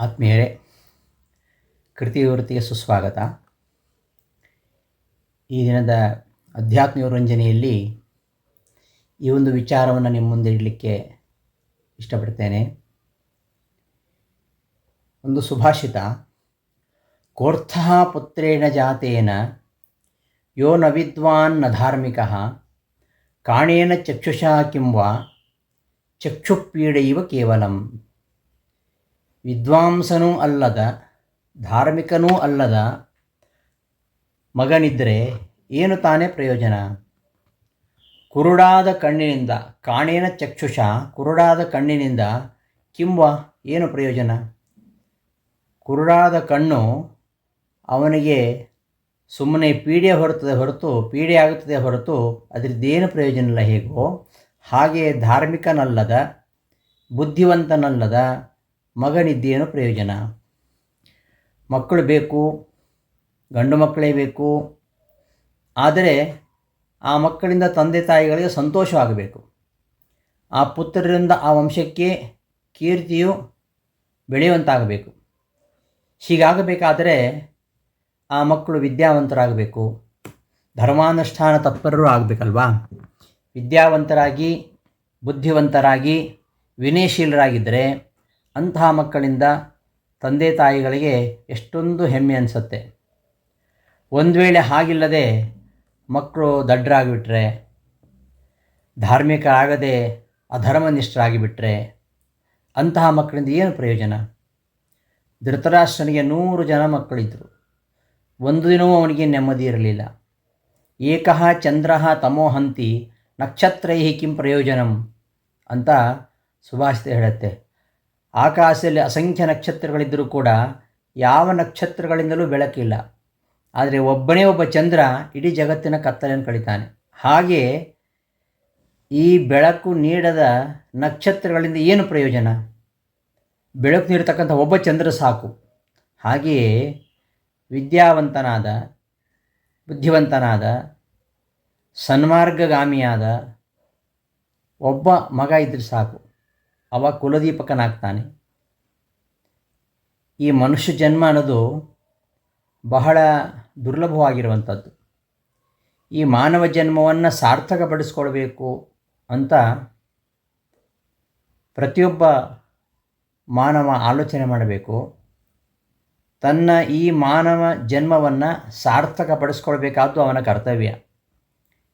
ಆತ್ಮೀಯರೇ, ಕೃತಿವೃತ್ತಿಗೆ ಸುಸ್ವಾಗತ. ಈ ದಿನದ ಅಧ್ಯಾತ್ಮ ರಂಜನೆಯಲ್ಲಿ ಈ ಒಂದು ವಿಚಾರವನ್ನು ನಿಮ್ಮ ಮುಂದೆ ಇಡಲಿಕ್ಕೆ ಇಷ್ಟಪಡ್ತೇನೆ. ಒಂದು ಸುಭಾಷಿತ, ಕೋರ್ಥ ಪುತ್ರೇಣ ಜಾತೇನ, ಯೋ ನ ವಿದ್ವಾನ್ನ ಧಾರ್ಮಿಕ, ಕಾಣೇನ ಚಕ್ಷುಷಾ ಕಿಂವಾ ಚಕ್ಷುಪೀಡೆಯುವ ಕೇವಲಂ. ವಿದ್ವಾಂಸನೂ ಅಲ್ಲದ, ಧಾರ್ಮಿಕನೂ ಅಲ್ಲದ ಮಗನಿದ್ದರೆ ಏನು ತಾನೇ ಪ್ರಯೋಜನ? ಕುರುಡಾದ ಕಣ್ಣಿನಿಂದ, ಕಾಣೇನ ಚಕ್ಷುಷ ಕುರುಡಾದ ಕಣ್ಣಿನಿಂದ ಕಿಂಬ ಏನು ಪ್ರಯೋಜನ? ಕುರುಡಾದ ಕಣ್ಣು ಅವನಿಗೆ ಸುಮ್ಮನೆ ಪೀಡೆ ಹೊರತದೆ ಹೊರತು, ಪೀಡೆ ಆಗುತ್ತದೆ ಹೊರತು ಅದರದ್ದೇನು ಪ್ರಯೋಜನ ಇಲ್ಲ ಹೇಗೋ? ಹಾಗೆ ಧಾರ್ಮಿಕನಲ್ಲದ, ಬುದ್ಧಿವಂತನಲ್ಲದ ಮಗನಿದ್ದೇನು ಪ್ರಯೋಜನ. ಮಕ್ಕಳು ಬೇಕು, ಗಂಡು ಮಕ್ಕಳೇ ಬೇಕು, ಆದರೆ ಆ ಮಕ್ಕಳಿಂದ ತಂದೆ ತಾಯಿಗಳಿಗೆ ಸಂತೋಷವಾಗಬೇಕು. ಆ ಪುತ್ರರಿಂದ ಆ ವಂಶಕ್ಕೆ ಕೀರ್ತಿಯು ಬೆಳೆಯುವಂತಾಗಬೇಕು. ಹೀಗಾಗಬೇಕಾದರೆ ಆ ಮಕ್ಕಳು ವಿದ್ಯಾವಂತರಾಗಬೇಕು. ಧರ್ಮಾನುಷ್ಠಾನ ತತ್ಪರರು ಆಗಬೇಕಲ್ವಾ? ವಿದ್ಯಾವಂತರಾಗಿ, ಬುದ್ಧಿವಂತರಾಗಿ, ವಿನಯಶೀಲರಾಗಿದ್ದರೆ ಅಂತಹ ಮಕ್ಕಳಿಂದ ತಂದೆ ತಾಯಿಗಳಿಗೆ ಎಷ್ಟೊಂದು ಹೆಮ್ಮೆ ಅನಿಸುತ್ತೆ. ಒಂದು ವೇಳೆ ಹಾಗಿಲ್ಲದೆ ಮಕ್ಕಳು ದಡ್ಡರಾಗಿಬಿಟ್ರೆ ಧಾರ್ಮಿಕ ಆಗದೆ ಅಧರ್ಮನಿಷ್ಠರಾಗಿಬಿಟ್ರೆ, ಅಂತಹ ಮಕ್ಕಳಿಂದ ಏನು ಪ್ರಯೋಜನ? ಧೃತರಾಷ್ಟ್ರನಿಗೆ ನೂರು ಜನ ಮಕ್ಕಳಿದ್ದರು ಒಂದು ದಿನವೂ ಅವನಿಗೆ ನೆಮ್ಮದಿ ಇರಲಿಲ್ಲ. ಏಕಃ ಚಂದ್ರ ತಮೋಹಂತಿ ನಕ್ಷತ್ರೈಹಿ ಕಿಂ ಪ್ರಯೋಜನಂ ಅಂತ ಸುಭಾಷಿತ ಹೇಳುತ್ತೆ. ಆಕಾಶದಲ್ಲಿ ಅಸಂಖ್ಯ ನಕ್ಷತ್ರಗಳಿದ್ದರೂ ಕೂಡ ಯಾವ ನಕ್ಷತ್ರಗಳಿಂದಲೂ ಬೆಳಕಿಲ್ಲ. ಆದರೆ ಒಬ್ಬನೇ ಒಬ್ಬ ಚಂದ್ರ ಇಡೀ ಜಗತ್ತಿನ ಕತ್ತಲೆಯನ್ನು ಕಳಿತಾನೆ. ಹಾಗೆ ಈ ಬೆಳಕು ನೀಡದ ನಕ್ಷತ್ರಗಳಿಂದ ಏನು ಪ್ರಯೋಜನ? ಬೆಳಕು ನೀಡತಕ್ಕಂಥ ಒಬ್ಬ ಚಂದ್ರ ಸಾಕು. ಹಾಗೆಯೇ ವಿದ್ಯಾವಂತನಾದ, ಬುದ್ಧಿವಂತನಾದ, ಸನ್ಮಾರ್ಗಗಾಮಿಯಾದ ಒಬ್ಬ ಮಗ ಇದ್ದರೆ ಸಾಕು. ಅವ ಕುಲದೀಪಕನಾಗ್ತಾನೆ. ಈ ಮನುಷ್ಯ ಜನ್ಮ ಅನ್ನೋದು ಬಹಳ ದುರ್ಲಭವಾಗಿರುವಂಥದ್ದು. ಈ ಮಾನವ ಜನ್ಮವನ್ನು ಸಾರ್ಥಕಪಡಿಸ್ಕೊಳ್ಬೇಕು ಅಂತ ಪ್ರತಿಯೊಬ್ಬ ಮಾನವ ಆಲೋಚನೆ ಮಾಡಬೇಕು. ತನ್ನ ಈ ಮಾನವ ಜನ್ಮವನ್ನು ಸಾರ್ಥಕಪಡಿಸ್ಕೊಳ್ಬೇಕಾದ್ದು ಅವನ ಕರ್ತವ್ಯ.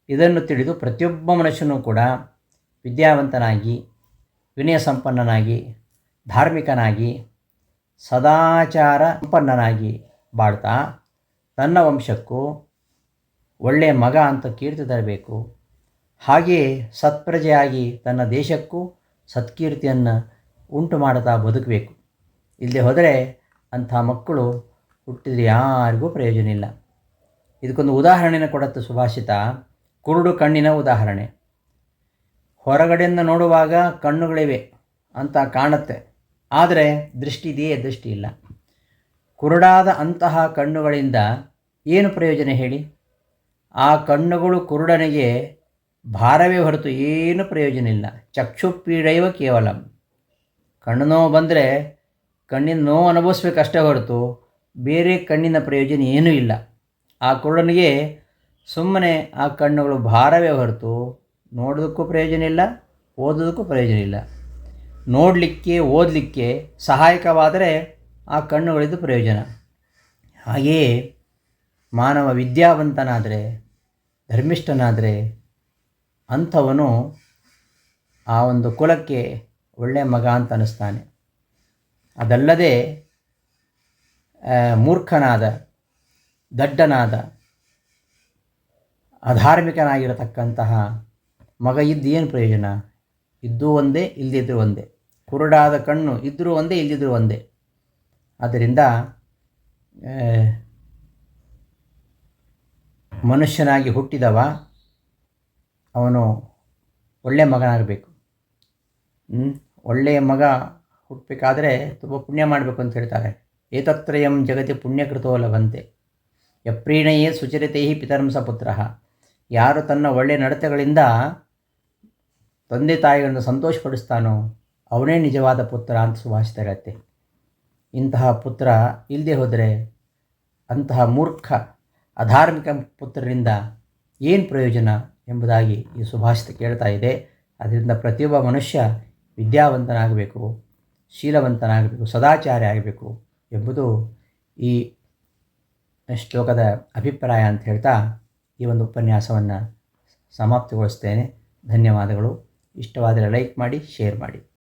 ಇದನ್ನು ತಿಳಿದು ಪ್ರತಿಯೊಬ್ಬ ಮನುಷ್ಯನೂ ಕೂಡ ವಿದ್ಯಾವಂತನಾಗಿ ವಿನಯ ಸಂಪನ್ನನಾಗಿ, ಧಾರ್ಮಿಕನಾಗಿ, ಸದಾಚಾರ ಸಂಪನ್ನನಾಗಿ ಬಾಳ್ತಾ ತನ್ನ ವಂಶಕ್ಕೂ ಒಳ್ಳೆಯ ಮಗ ಅಂತ ಕೀರ್ತಿ ತರಬೇಕು. ಹಾಗೆಯೇ ಸತ್ಪ್ರಜೆಯಾಗಿ ತನ್ನ ದೇಶಕ್ಕೂ ಸತ್ಕೀರ್ತಿಯನ್ನು ಉಂಟು ಮಾಡುತ್ತಾ ಬದುಕಬೇಕು. ಇಲ್ಲದೆ ಹೋದರೆ ಅಂಥ ಮಕ್ಕಳು ಹುಟ್ಟಿದ್ರೆ ಯಾರಿಗೂ ಪ್ರಯೋಜನ ಇಲ್ಲ. ಇದಕ್ಕೊಂದು ಉದಾಹರಣೆನ ಕೊಡುತ್ತೆ ಸುಭಾಷಿತ. ಕುರುಡು ಕಣ್ಣಿನ ಉದಾಹರಣೆ. ಹೊರಗಡೆಯಿಂದ ನೋಡುವಾಗ ಕಣ್ಣುಗಳಿವೆ ಅಂತ ಕಾಣುತ್ತೆ. ಆದರೆ ದೃಷ್ಟಿ ಇದೆಯೇ ದೃಷ್ಟಿ ಇಲ್ಲ. ಕುರುಡಾದ ಅಂತಹ ಕಣ್ಣುಗಳಿಂದ ಏನು ಪ್ರಯೋಜನ ಹೇಳಿ? ಆ ಕಣ್ಣುಗಳು ಕುರುಡನಿಗೆ ಭಾರವೇ ಹೊರತು ಏನು ಪ್ರಯೋಜನ ಇಲ್ಲ. ಚಕ್ಷು ಪೀಡೆಯುವ ಕೇವಲ. ಕಣ್ಣು ನೋವು ಬಂದರೆ ಕಣ್ಣಿನ ನೋವು ಅನುಭವಿಸ್ಬೇಕಷ್ಟೇ ಹೊರತು ಬೇರೆ ಕಣ್ಣಿನ ಪ್ರಯೋಜನ ಏನೂ ಇಲ್ಲ. ಆ ಕುರುಡನಿಗೆ ಸುಮ್ಮನೆ ಆ ಕಣ್ಣುಗಳು ಭಾರವೇ ಹೊರತು ನೋಡೋದಕ್ಕೂ ಪ್ರಯೋಜನ ಇಲ್ಲ, ಓದೋದಕ್ಕೂ ಪ್ರಯೋಜನ ಇಲ್ಲ. ನೋಡಲಿಕ್ಕೆ, ಓದಲಿಕ್ಕೆ ಸಹಾಯಕವಾದರೆ ಆ ಕಣ್ಣುಗಳಿದ್ದು ಪ್ರಯೋಜನ. ಹಾಗೆಯೇ ಮಾನವ ವಿದ್ಯಾವಂತನಾದರೆ, ಧರ್ಮಿಷ್ಠನಾದರೆ ಅಂಥವನು ಆ ಒಂದು ಕುಲಕ್ಕೆ ಒಳ್ಳೆಯ ಮಗ ಅಂತ ಅನ್ನಿಸ್ತಾನೆ. ಅದಲ್ಲದೆ ಮೂರ್ಖನಾದ, ದಡ್ಡನಾದ, ಅಧಾರ್ಮಿಕನಾಗಿರತಕ್ಕಂತಹ ಮಗ ಇದ್ದು ಏನು ಪ್ರಯೋಜನ? ಇದ್ದೂ ಒಂದೇ ಇಲ್ಲದಿದ್ದರೂ ಒಂದೇ. ಕುರುಡಾದ ಕಣ್ಣು ಇದ್ದರೂ ಒಂದೇ ಇಲ್ಲದಿದ್ದರೂ ಒಂದೇ. ಆದ್ದರಿಂದ ಮನುಷ್ಯನಾಗಿ ಹುಟ್ಟಿದವ ಅವನು ಒಳ್ಳೆಯ ಮಗನಾಗಬೇಕು. ಒಳ್ಳೆಯ ಮಗ ಹುಟ್ಟಬೇಕಾದ್ರೆ ತುಂಬ ಪುಣ್ಯ ಮಾಡಬೇಕು ಅಂತ ಹೇಳ್ತಾರೆ. ಏತತ್ರಯಂ ಜಗತಿ ಪುಣ್ಯಕೃತೋ ಲಭಂತೆ ಯಪ್ರೀಣಯೇ ಸುಚರಿತೆಯೇ ಪಿತರಂಸ ಪುತ್ರ. ಯಾರು ತನ್ನ ಒಳ್ಳೆಯ ನಡತೆಗಳಿಂದ ತಂದೆ ತಾಯಿಗಳನ್ನು ಸಂತೋಷಪಡಿಸ್ತಾನೋ ಅವನೇ ನಿಜವಾದ ಪುತ್ರ ಅಂತ ಸುಭಾಷಿತ ಹೇಳುತ್ತೆ ಇಂತಹ ಪುತ್ರ ಇಲ್ಲದೆ ಹೋದರೆ ಅಂತಹ ಮೂರ್ಖ, ಅಧಾರ್ಮಿಕ ಪುತ್ರರಿಂದ ಏನು ಪ್ರಯೋಜನ ಎಂಬುದಾಗಿ ಈ ಸುಭಾಷಿತ ಕೇಳ್ತಾ ಇದೆ. ಅದರಿಂದ ಪ್ರತಿಯೊಬ್ಬ ಮನುಷ್ಯ ವಿದ್ಯಾವಂತನಾಗಬೇಕು, ಶೀಲವಂತನಾಗಬೇಕು, ಸದಾಚಾರಿ ಆಗಬೇಕು ಎಂಬುದು ಈ ಶ್ಲೋಕದ ಅಭಿಪ್ರಾಯ ಅಂತ ಹೇಳ್ತಾ ಈ ಒಂದು ಉಪನ್ಯಾಸವನ್ನು ಸಮಾಪ್ತಿಗೊಳಿಸ್ತೇನೆ. ಧನ್ಯವಾದಗಳು. ಇಷ್ಟವಾದರೆ ಲೈಕ್ ಮಾಡಿ ಶೇರ್ ಮಾಡಿ.